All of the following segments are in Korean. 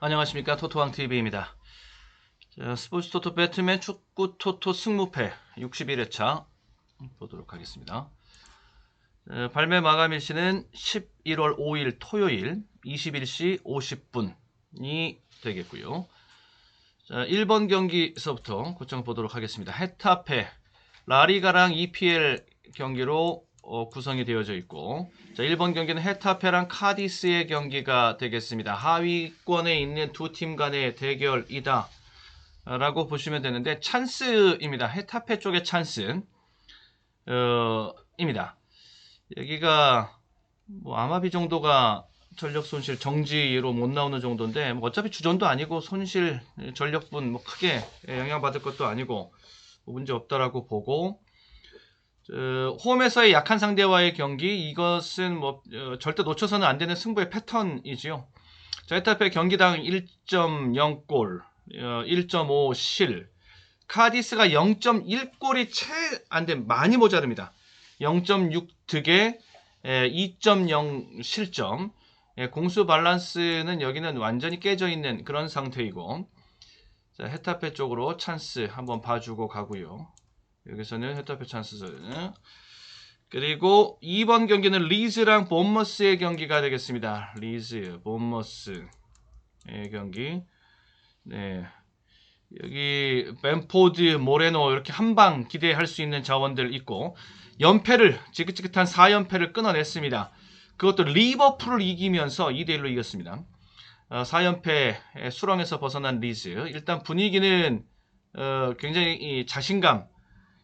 안녕하십니까 토토왕TV입니다. 스포츠 토토 배트맨 축구 토토 승무패 61회차 보도록 하겠습니다. 어, 발매 마감 일시는 11월 5일 토요일 21시 50분이 되겠고요. 자, 1번 경기서부터 고점 보도록 하겠습니다. 헤타페 라리가랑 EPL 경기로 어, 구성이 되어져 있고 자, 1번 경기는 헤타페랑 카디스의 경기가 되겠습니다. 하위권에 있는 두 팀 간의 대결이다. 라고 보시면 되는데 찬스입니다. 헤타페 쪽의 찬스 어, 입니다. 여기가 뭐 아마비 정도가 전력 손실 정지로 못 나오는 정도인데 뭐 어차피 주전도 아니고 손실 전력분 뭐 크게 영향받을 것도 아니고 뭐 문제 없다라고 보고 어, 홈에서의 약한 상대와의 경기 이것은 뭐 어, 절대 놓쳐서는 안 되는 승부의 패턴이지요. 자, 에타페 경기당 1.0골, 어, 1.5 실. 카디스가 0.1골이 채안돼 많이 모자릅니다. 0.6 득에 2.0 실점. 예, 공수 밸런스는 여기는 완전히 깨져 있는 그런 상태이고. 자, 헤타페 쪽으로 찬스 한번 봐주고 가고요. 여기서는 헤타페 찬스. 그리고 2번 경기는 리즈랑 본머스의 경기가 되겠습니다. 리즈, 본머스의 경기. 네. 여기 벤포드, 모레노 이렇게 한방 기대할 수 있는 자원들 있고 연패를 지긋지긋한 4연패를 끊어냈습니다. 그것도 리버풀을 이기면서 2대1로 이겼습니다. 어, 4연패 수렁에서 벗어난 리즈. 일단 분위기는 어, 굉장히 자신감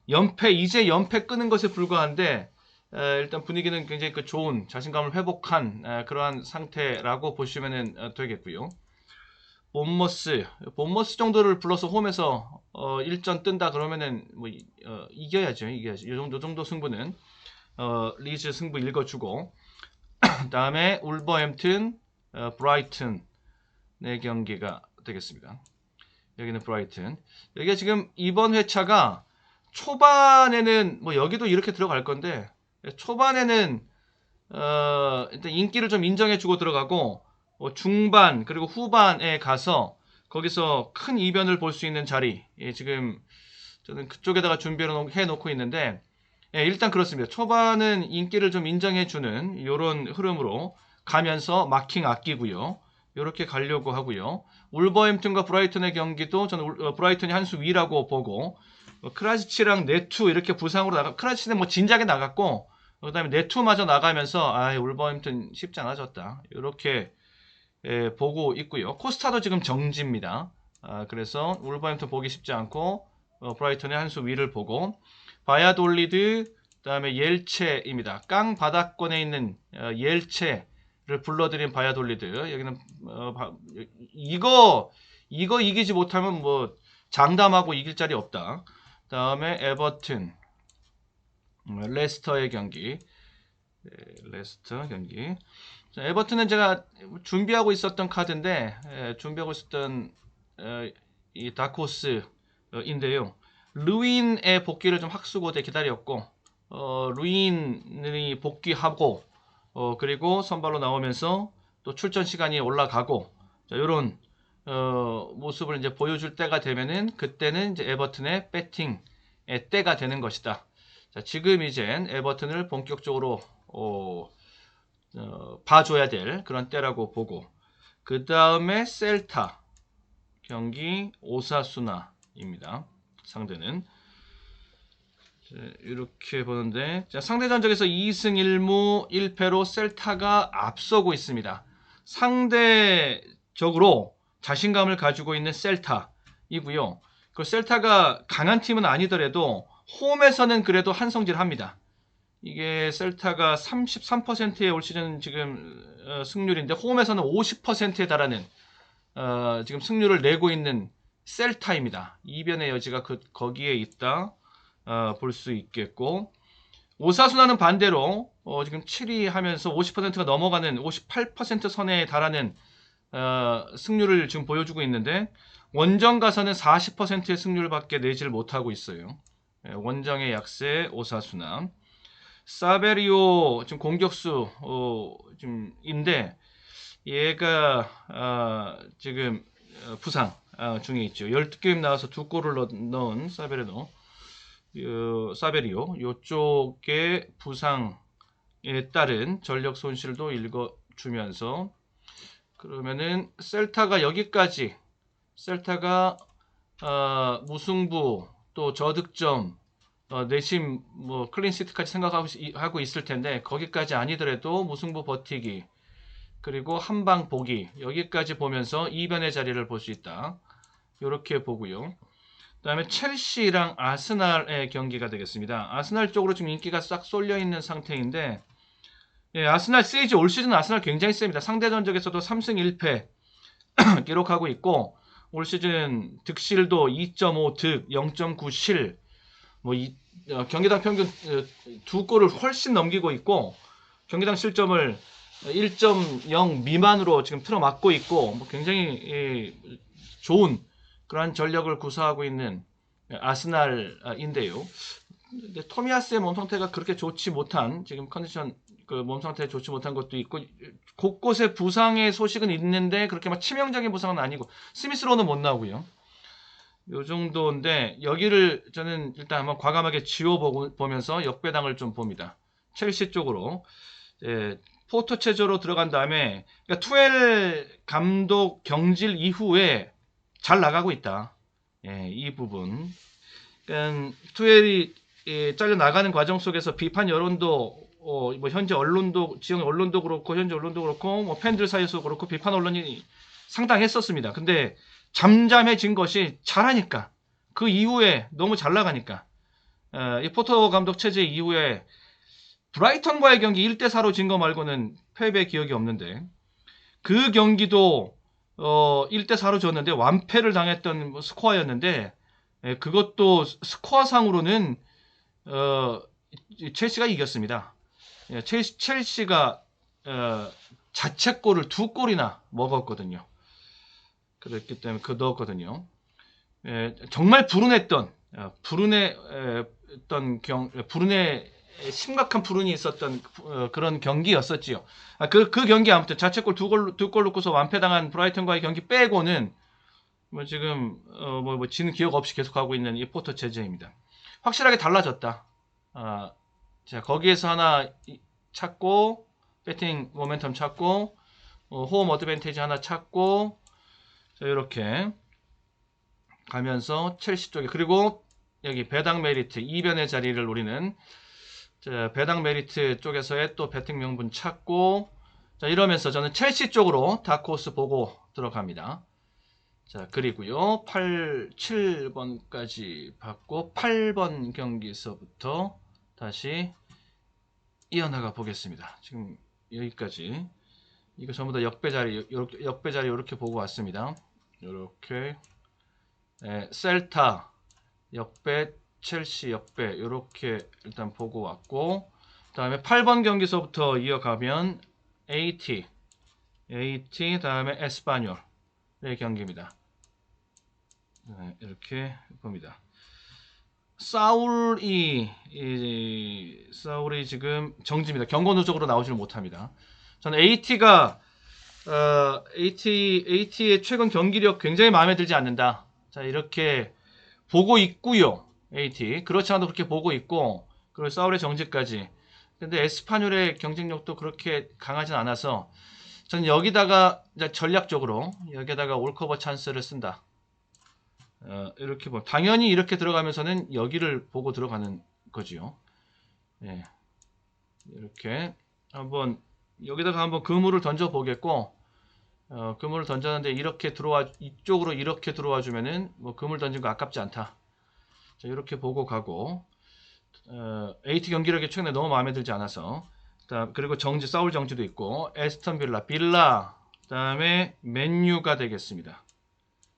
연패 이제 연패 끄는 것에 불과한데 에, 일단 분위기는 굉장히 그 좋은 자신감을 회복한 에, 그러한 상태라고 보시면 어, 되겠고요. 본머스 본머스 정도를 불러서 홈에서 어, 1전 뜬다 그러면은 뭐 어, 이겨야죠 이겨야죠. 이 정도, 요 정도 승부는. 어, 리즈 승부 읽어주고. 다음에 울버햄튼 어, 브라이튼의 경기가 되겠습니다. 여기는 브라이튼. 여기가 지금 이번 회차가 초반에는 뭐 여기도 이렇게 들어갈 건데 초반에는 어 일단 인기를 좀 인정해주고 들어가고 어 중반 그리고 후반에 가서 거기서 큰 이변을 볼 수 있는 자리 예, 지금 저는 그쪽에다가 준비해 놓고 있는데 예, 일단 그렇습니다. 초반은 인기를 좀 인정해주는 이런 흐름으로 가면서 마킹 아끼고요. 이렇게 가려고 하고요. 울버햄튼과 브라이튼의 경기도 저는 어, 브라이튼이 한 수 위라고 보고 뭐 크라치랑 네투 이렇게 부상으로 나가 크라치는 뭐 진작에 나갔고 그다음에 네투마저 나가면서 아 울버햄튼 쉽지 않아졌다. 이렇게 예, 보고 있고요. 코스타도 지금 정지입니다. 아, 그래서 울버햄튼 보기 쉽지 않고 어, 브라이턴의 한 수 위를 보고 바야돌리드 그다음에 옐체입니다. 깡 바닥권에 있는 어, 옐체를 불러들인 바야돌리드. 여기는 어, 바, 이거 이거 이기지 못하면 뭐 장담하고 이길 자리 없다. 다음에 에버튼, 음, 레스터의 경기. 네, 레스터 경기. 자, 에버튼은 제가 준비하고 있었던 카드인데 예, 준비하고 있었던 어, 이 다코스인데요. 루인의 복귀를 좀 학수고대 기다렸고 어, 루인이 복귀하고 어, 그리고 선발로 나오면서 또 출전 시간이 올라가고 자, 이런 어, 모습을 이제 보여줄 때가 되면은 그때는 이제 에버튼의 배팅의 때가 되는 것이다. 자, 지금 이젠 에버튼을 본격적으로 어, 어, 봐줘야 될 그런 때라고 보고 그 다음에 셀타 경기 오사수나입니다. 상대는 자, 이렇게 보는데 자, 상대 전적에서 2승 1무 1패로 셀타가 앞서고 있습니다. 상대적으로 자신감을 가지고 있는 셀타이고요. 그 셀타가 강한 팀은 아니더라도 홈에서는 그래도 한성질 합니다. 이게 셀타가 33%의 올 시즌 지금 어, 승률인데 홈에서는 50%에 달하는 어, 지금 승률을 내고 있는 셀타입니다. 이변의 여지가 그, 거기에 있다 어, 볼 수 있겠고 오사수나는 반대로 어, 지금 7위 하면서 50%가 넘어가는 58% 선에 달하는 어, 승률을 지금 보여주고 있는데 원정 가서는 40%의 승률밖에 내지를 못하고 있어요. 예, 원정의 약세 오사수나 사베리오 지금 공격수 어, 좀인데 얘가 어, 지금 어, 부상 어, 중에 있죠. 12게임 나와서 두 골을 넣, 넣은 어, 사베리오 요쪽에 부상에 따른 전력 손실도 읽어주면서 그러면은 셀타가 여기까지 셀타가 어, 무승부 또 저득점 어, 내심 뭐 클린시트까지 생각하고 있을 텐데 거기까지 아니더라도 무승부 버티기 그리고 한방 보기 여기까지 보면서 이변의 자리를 볼 수 있다. 이렇게 보고요. 그 다음에 첼시랑 아스날의 경기가 되겠습니다. 아스날 쪽으로 지금 인기가 싹 쏠려 있는 상태인데 예, 아스날 시리즈 올 시즌 아스날 굉장히 셉니다. 상대 전적에서도 3승 1패 기록하고 있고 올 시즌 득실도 2.5 득, 0.9 실, 뭐 이, 어, 경기당 평균 어, 두 골을 훨씬 넘기고 있고 경기당 실점을 1.0 미만으로 지금 틀어막고 있고 뭐 굉장히 예, 좋은 그러한 전력을 구사하고 있는 아스날인데요. 토미아스의 몸 상태가 그렇게 좋지 못한 지금 컨디션 그 몸 상태 좋지 못한 것도 있고 곳곳에 부상의 소식은 있는데 그렇게 막 치명적인 부상은 아니고 스미스로는 못 나오고요. 요 정도인데 여기를 저는 일단 한번 과감하게 지워보면서 역배당을 좀 봅니다. 첼시 쪽으로 예, 포토 체조로 들어간 다음에 그러니까 투엘 감독 경질 이후에 잘 나가고 있다. 예, 이 부분. 그러니까 투엘이 예, 잘려 나가는 과정 속에서 비판 여론도 어, 뭐 현재 언론도 지역 언론도 그렇고 현재 언론도 그렇고 뭐 팬들 사이에서 그렇고 비판 언론이 상당했었습니다. 근데 잠잠해진 것이 잘하니까 그 이후에 너무 잘 나가니까 어, 이 포터 감독 체제 이후에 브라이턴과의 경기 1대 4로 진 거 말고는 패배 기억이 없는데 그 경기도 어, 1대 4로 졌는데 완패를 당했던 뭐 스코어였는데 예, 그것도 스코어상으로는 어, 첼시가 이겼습니다. 예, 첼시, 첼시가 어, 자책골을 두 골이나 먹었거든요. 그랬기 때문에 그 넣었거든요. 예, 정말 불운했던 어, 불운했던 경 불운의 심각한 불운이 있었던 어, 그런 경기였었지요. 아, 그, 그 경기 아무튼 자책골 두 골, 두 골 넣고서 완패당한 브라이턴과의 경기 빼고는 뭐 지금 어, 뭐, 뭐 지는 기억 없이 계속하고 있는 이 포터 체제입니다. 확실하게 달라졌다. 아, 자 거기에서 하나 이- 찾고 배팅 모멘텀 찾고 어, 홈 어드밴티지 하나 찾고 자 이렇게 가면서 첼시 쪽에 그리고 여기 배당 메리트 이변의 자리를 노리는 자, 배당 메리트 쪽에서의 또 배팅 명분 찾고 자 이러면서 저는 첼시 쪽으로 다코스 보고 들어갑니다. 자 그리고요 8, 7번까지 받고 8번 경기서부터 다시 이어나가 보겠습니다. 지금 여기까지 이거 전부 다 역배 자리 역배 자리 이렇게 보고 왔습니다. 이렇게 네, 셀타 역배 첼시 역배 이렇게 일단 보고 왔고 다음에 8번 경기서부터 이어가면 AT AT 다음에 에스파뇰 의 경기입니다. 네, 이렇게 봅니다. 사울이 이, 사울이 지금 정지입니다. 경고 누적으로 나오지를 못합니다. 저는 AT가 어, AT AT의 최근 경기력 굉장히 마음에 들지 않는다. 자 이렇게 보고 있고요. AT 그렇지 않아도 그렇게 보고 있고 그리고 사울의 정지까지. 근데 에스파뇰의 경쟁력도 그렇게 강하진 않아서 저는 여기다가 전략적으로 여기다가 올커버 찬스를 쓴다. 어, 이렇게 보 당연히 이렇게 들어가면서는 여기를 보고 들어가는 거지요. 예. 이렇게 한번 여기다가 한번 그물을 던져 보겠고 어, 그물을 던졌는데 이렇게 들어와 이쪽으로 이렇게 들어와 주면은 뭐 그물 던진 거 아깝지 않다. 자, 이렇게 보고 가고 어, AT 경기력이 최근에 너무 마음에 들지 않아서 다 그리고 정지 사울 정지도 있고 에스턴 빌라 빌라 그다음에 맨유가 되겠습니다.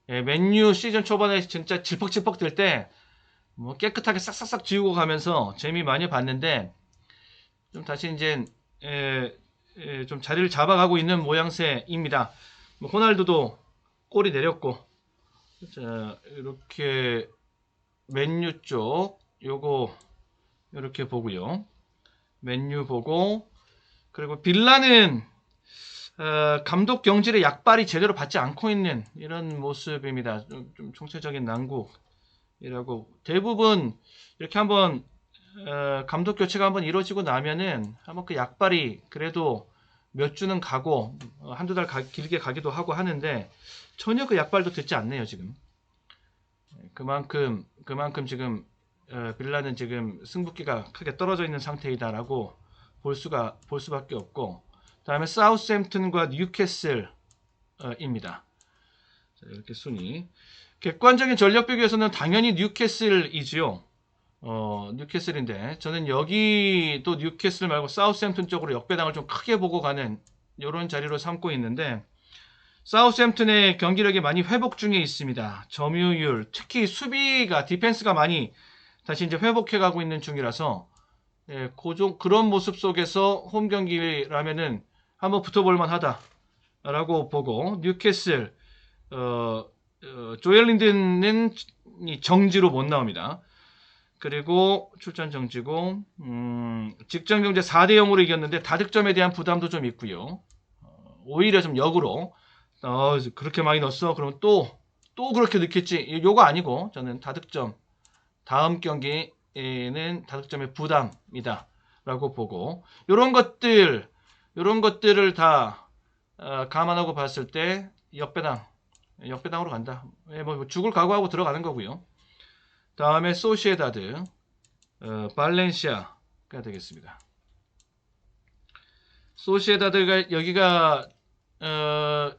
예, 맨유 시즌 초반에 진짜 질퍽질퍽 될때뭐 깨끗하게 싹싹싹 지우고 가면서 재미 많이 봤는데 좀 다시 이제 에, 에, 좀 자리를 잡아가고 있는 모양새입니다. 뭐 호날두도 골이 내렸고 자 이렇게 맨유 쪽 요거 이렇게 보고요. 맨유 보고 그리고 빌라는 어, 감독 경질의 약발이 제대로 받지 않고 있는 이런 모습입니다. 좀, 좀 총체적인 난국이라고 대부분 이렇게 한번 어, 감독 교체가 한번 이루어지고 나면은 한번 그 약발이 그래도 몇 주는 가고 어, 한두 달 가- 길게 가기도 하고 하는데 전혀 그 약발도 듣지 않네요 지금. 그만큼 그만큼 지금 어, 빌라는 지금 승부기가 크게 떨어져 있는 상태이다라고 볼 수가 볼 수밖에 없고 다음에 사우스햄튼과 뉴캐슬입니다. 자, 이렇게 순위 객관적인 전력 비교에서는 당연히 뉴캐슬이지요. 어, 뉴캐슬인데 저는 여기 또 뉴캐슬 말고 사우스햄튼 쪽으로 역배당을 좀 크게 보고 가는 이런 자리로 삼고 있는데 사우스햄튼의 경기력이 많이 회복 중에 있습니다. 점유율, 특히 수비가 디펜스가 많이 다시 이제 회복해 가고 있는 중이라서 예, 고종 그런 모습 속에서 홈 경기라면은 한번 붙어볼 만 하다라고 보고 뉴캐슬 어, 어, 조엘린드는 이 정지로 못 나옵니다. 그리고 출전 정지고 음, 직전 경제 4대 0으로 이겼는데 다득점에 대한 부담도 좀 있고요. 어, 오히려 좀 역으로 어, 그렇게 많이 넣었어. 그러면 또또 그렇게 넣겠지. 요거 아니고 저는 다득점 다음 경기에는 다득점의 부담이다라고 보고 이런 것들 이런 것들을 다 어, 감안하고 봤을 때 역배당 역배당으로 간다. 예, 뭐 죽을 각오하고 들어가는 거고요. 다음에 소시에다드 어, 발렌시아가 되겠습니다. 소시에다드가 여기가 어,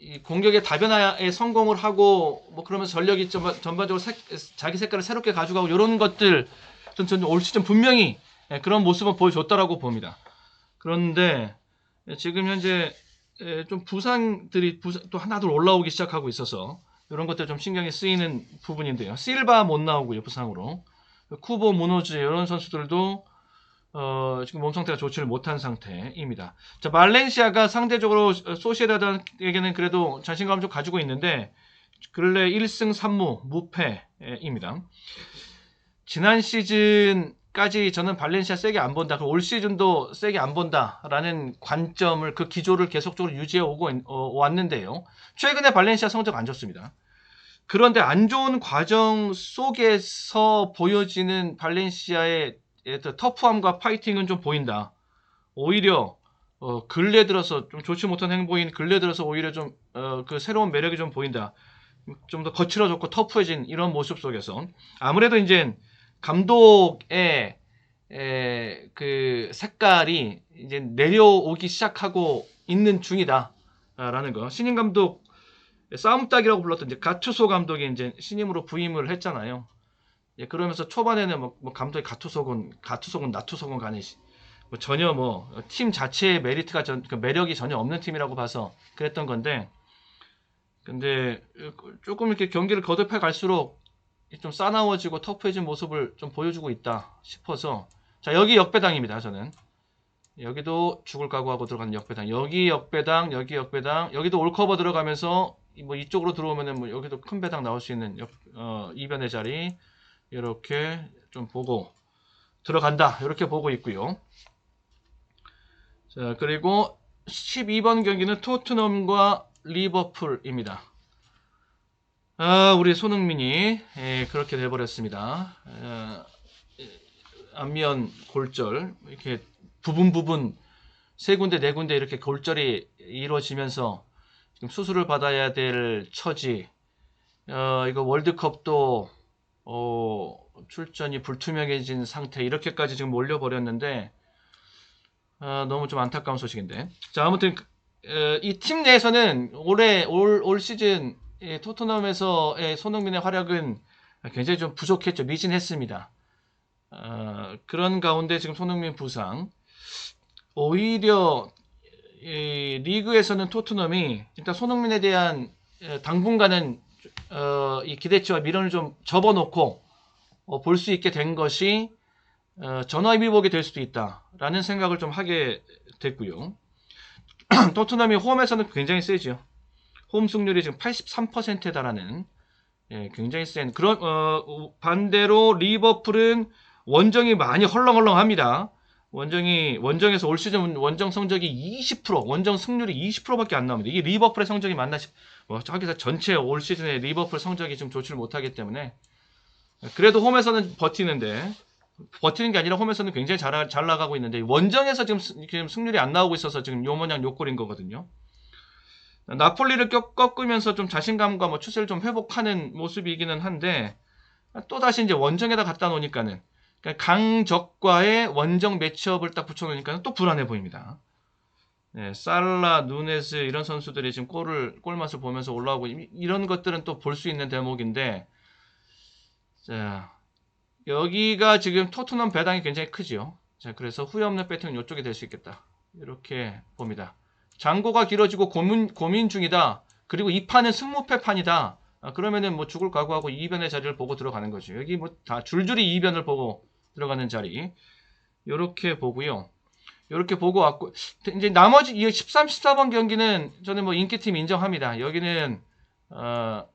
이 공격의 다변화에 성공을 하고 뭐 그러면서 전력이 좀 전반적으로 색- 자기 색깔을 새롭게 가져가고 이런 것들 전, 전올 시즌 분명히 예, 그런 모습을 보여줬다라고 봅니다. 그런데 예, 지금 현재 예, 좀 부상들이 부상- 또 하나둘 올라오기 시작하고 있어서 이런 것들 좀 신경이 쓰이는 부분인데요. 실바 못 나오고요 부상으로 쿠보 모노즈 이런 선수들도 어, 지금 몸 상태가 좋지를 못한 상태입니다. 자, 말렌시아가 상대적으로 소시에다드에게는 그래도 자신감을 좀 가지고 있는데 근래 1승 3무 무패입니다. 지난 시즌 까지 저는 발렌시아 세게 안 본다. 올 시즌도 세게 안 본다라는 관점을 그 기조를 계속적으로 유지해 오고 있- 어, 왔는데요. 최근에 발렌시아 성적 안 좋습니다. 그런데 안 좋은 과정 속에서 보여지는 발렌시아의 예, 또 터프함과 파이팅은 좀 보인다. 오히려 어, 근래 들어서 좀 좋지 못한 행보인 근래 들어서 오히려 좀 어, 그 새로운 매력이 좀 보인다. 좀 더 거칠어졌고 터프해진 이런 모습 속에서 아무래도 이제 감독의 에, 그 색깔이 이제 내려오기 시작하고 있는 중이다라는 거. 신임 감독 싸움 딱이라고 불렀던 이제 가투소 감독이 이제 신임으로 부임을 했잖아요. 예, 그러면서 초반에는 뭐, 뭐 감독이 가투속은 가투속은 나투속은 간에 시- 뭐 전혀 뭐 팀 자체의 메리트가 전, 그 매력이 전혀 없는 팀이라고 봐서 그랬던 건데 근데 조금 이렇게 경기를 거듭해 갈수록 좀 싸나워지고 터프해진 모습을 좀 보여주고 있다 싶어서 자 여기 역배당입니다 저는. 여기도 죽을 각오하고 들어가는 역배당. 여기 역배당 여기 역배당. 여기도 올커버 들어가면서 이- 뭐 이쪽으로 들어오면은 뭐 여기도 큰 배당 나올 수 있는 역, 어, 이변의 자리. 이렇게 좀 보고 들어간다. 이렇게 보고 있고요. 자 그리고 12번 경기는 토트넘과 리버풀입니다. 아 우리 손흥민이 예, 그렇게 돼버렸습니다. 어, 안면 골절 이렇게 부분 부분 세 군데 네 군데 이렇게 골절이 이루어지면서 지금 수술을 받아야 될 처지. 어, 이거 월드컵도 어, 출전이 불투명해진 상태 이렇게까지 지금 몰려버렸는데 아, 너무 좀 안타까운 소식인데 자 아무튼 이 팀 내에서는 올해 올, 올 시즌 예, 토트넘에서의 손흥민의 활약은 굉장히 좀 부족했죠 미진했습니다 어, 그런 가운데 지금 손흥민 부상 오히려 이 리그에서는 토트넘이 일단 손흥민에 대한 예, 당분간은 어, 이 기대치와 미련을 좀 접어놓고 볼수 있게 된 것이 어, 전화위복이 될 수도 있다라는 생각을 좀 하게 됐고요. 토트넘이 홈에서는 굉장히 세죠. 홈 승률이 지금 83%에 달하는 예, 굉장히 센 그런 어, 반대로 리버풀은 원정이 많이 헐렁헐렁합니다. 원정이 원정에서 올 시즌 원정 성적이 20% 원정 승률이 20%밖에 안 나옵니다. 이게 리버풀의 성적이 맞나 싶. 뭐 저기서 전체 올 시즌에 리버풀 성적이 좀 좋지를 못하기 때문에 그래도 홈에서는 버티는데 버티는 게 아니라 홈에서는 굉장히 잘, 잘 나가고 있는데 원정에서 지금, 스- 지금 승률이 안 나오고 있어서 지금 요 모양 요 꼴인 거거든요. 나폴리를 꺾- 꺾으면서 좀 자신감과 뭐 추세를 좀 회복하는 모습이기는 한데 또 다시 이제 원정에다 갖다 놓으니까는 그러니까 강적과의 원정 매치업을 딱 붙여놓으니까 또 불안해 보입니다. 네, 살라, 누네스 이런 선수들이 지금 골을 골맛을 보면서 올라오고 이- 이런 것들은 또 볼 수 있는 대목인데 자 여기가 지금 토트넘 배당이 굉장히 크지요. 자 그래서 후회 없는 배팅은 이쪽이 될 수 있겠다. 이렇게 봅니다. 장고가 길어지고 고민 고민 중이다. 그리고 이 판은 승무패 판이다. 아, 그러면은 뭐 죽을 각오하고 2변의 자리를 보고 들어가는 거죠. 여기 뭐 다 줄줄이 2변을 보고 들어가는 자리. 요렇게 보고요. 요렇게 보고 왔고 이제 나머지 이 13, 14번 경기는 저는 뭐 인기팀 인정합니다. 여기는 어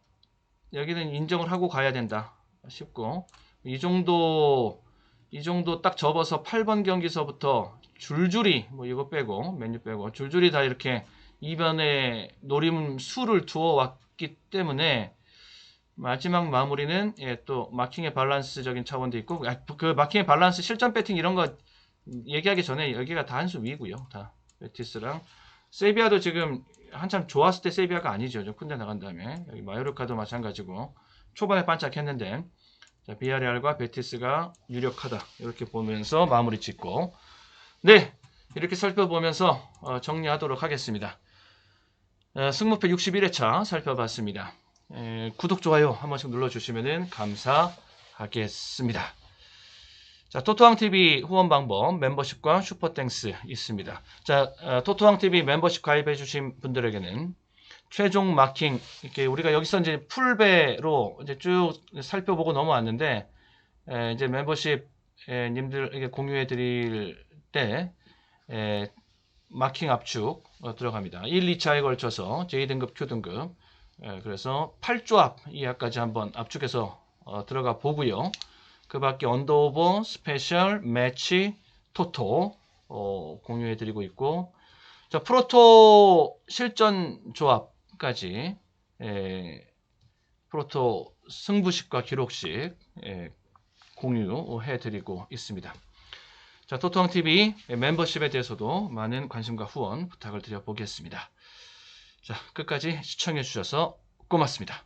여기는 인정을 하고 가야 된다 싶고 이 정도 이 정도 딱 접어서 8번 경기서부터 줄줄이 뭐 이거 빼고 메뉴 빼고 줄줄이 다 이렇게 이변에 노림 수를 두어 왔기 때문에 마지막 마무리는 예, 또 마킹의 밸런스적인 차원도 있고 아, 그 마킹의 밸런스 실전 배팅 이런 거 얘기하기 전에 여기가 다 한 수 위고요. 다. 베티스랑. 세비야도 지금 한참 좋았을 때 세비야가 아니죠. 좀 군대 나간 다음에. 여기 마요르카도 마찬가지고 초반에 반짝했는데. 자, 비아레알과 베티스가 유력하다. 이렇게 보면서 마무리 짓고 네 이렇게 살펴보면서 어, 정리하도록 하겠습니다. 어, 승무패 61회차 살펴봤습니다. 에, 구독 좋아요 한 번씩 눌러주시면 감사하겠습니다. 자, 토토왕 TV 후원 방법 멤버십과 슈퍼땡스 있습니다. 자, 어, 토토왕 TV 멤버십 가입해 주신 분들에게는 최종 마킹 이렇게 우리가 여기서 이제 풀배로 이제 쭉 살펴보고 넘어왔는데 에, 이제 멤버십 에, 님들에게 공유해 드릴 때 에, 마킹 압축 어, 들어갑니다. 1, 2차에 걸쳐서 J등급, Q등급 에, 그래서 8조합 이하까지 한번 압축해서 어, 들어가 보고요. 그 밖에 언더오버, 스페셜, 매치, 토토 어, 공유해 드리고 있고 자, 프로토 실전 조합까지 에, 프로토 승부식과 기록식 에, 공유해 드리고 있습니다. 자, 토토왕 TV 멤버십에 대해서도 많은 관심과 후원 부탁을 드려 보겠습니다. 자, 끝까지 시청해 주셔서 고맙습니다.